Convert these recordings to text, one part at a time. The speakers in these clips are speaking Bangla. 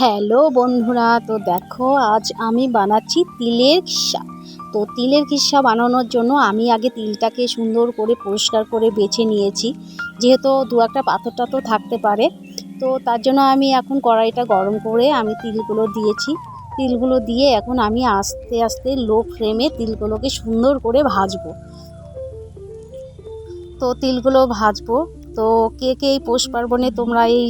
হ্যালো বন্ধুরা, তো দেখো আজ আমি বানাচ্ছি তিলের খিসা তো তিলের খিসা বানানোর জন্য আমি আগে তিলটাকে সুন্দর করে পরিষ্কার করে বেছে নিয়েছি। যেহেতু দু একটা পাথর টাথর থাকতে পারে, তো তার জন্য আমি এখন কড়াইটা গরম করে আমি তিলগুলো দিয়েছি। তিলগুলো দিয়ে এখন আমি আস্তে আস্তে লো ফ্লেমে তিলগুলোকে সুন্দর করে ভাজবো। তো তিলগুলো ভাজবো। তো কে কে এই পৌষ পার্বণে তোমরা এই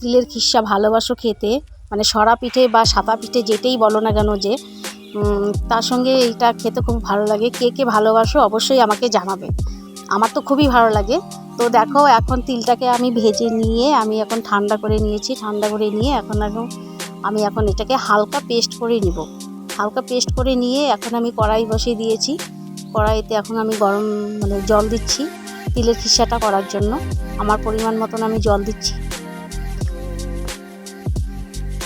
তিলের খিসা ভালোবাসো খেতে মানে সরা পিঠে বা সাদা পিঠে যেটাই বলো না কেন যে তার সঙ্গে এইটা খেতে খুব ভালো লাগে। কে কে ভালোবাসো অবশ্যই আমাকে জানাবে। আমার তো খুবই ভালো লাগে। তো দেখো, এখন তিলটাকে আমি ভেজে নিয়ে আমি এখন ঠান্ডা করে নিয়েছি। ঠান্ডা করে নিয়ে এখন এখন আমি এখন এটাকে হালকা পেস্ট করে নিব। হালকা পেস্ট করে নিয়ে এখন আমি কড়াই বসিয়ে দিয়েছি। কড়াইতে এখন আমি গরম মানে জল দিচ্ছি তিলের খিসাটা করার জন্য। আমার পরিমাণ মতন আমি জল দিচ্ছি।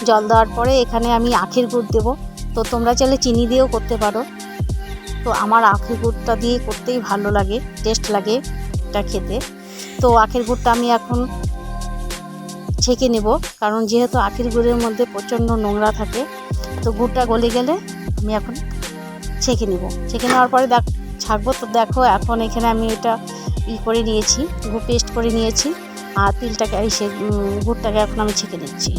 জল দেওয়ার পরে এখানে আমি আখের গুড় দেবো। তো তোমরা চাইলে চিনি দিয়েও করতে পারো। তো আমার আখের গুড়টা দিয়ে করতেই ভালো লাগে, টেস্ট লাগে এটা খেতে। তো আখের গুড়টা আমি এখন ছেঁকে নেব, কারণ যেহেতু আখের গুড়ের মধ্যে প্রচণ্ড নোংরা থাকে, তো গুড়টা গলে গেলে আমি এখন ছেঁকে নেব। ছেঁকে নেওয়ার পরে দেখ, ছাকবো তো দেখো, এখন এখানে আমি এটা ই করে নিয়েছি, গুড় পেস্ট করে নিয়েছি, আর তিলটাকে, এই সে গুড়টাকে এখন আমি ছেঁকে নিচ্ছি।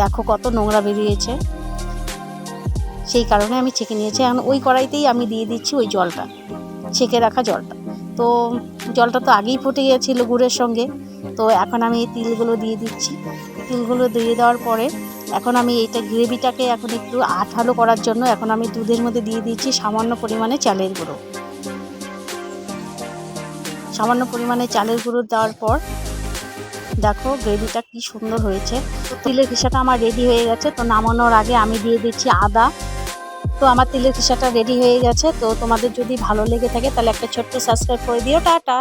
দেখো কত নোংরা বেরিয়েছে। সেই কারণে আমি ছেঁকে নিয়েছি। এখন ওই কড়াইতেই আমি দিয়ে দিচ্ছি ওই জলটা, ছেঁকে রাখা জলটা। তো জলটা তো আগেই ফুটে গিয়েছিল গুড়ের সঙ্গে। তো এখন আমি এই তিলগুলো দিয়ে দিচ্ছি। তিলগুলো দিয়ে দেওয়ার পরে এখন আমি এইটা গ্রেভিটাকে এখন একটু আঠালো করার জন্য এখন আমি দুধের মধ্যে দিয়ে দিচ্ছি সামান্য পরিমাণে চালের গুঁড়ো। সামান্য পরিমাণে চালের গুঁড়ো দেওয়ার পর দেখো গ্রেভিটা কি সুন্দর হয়েছে। তো তিলের খিসাটা আমার রেডি হয়ে গেছে, তো নামানোর আগে আমি দিয়ে দিচ্ছি আদা। তো আমার তিলের খিসাটা রেডি হয়ে গেছে, তো তোমাদের যদি ভালো লেগে থাকে তাহলে একটা ছোট্ট সাবস্ক্রাইব করে দিও, টাটা।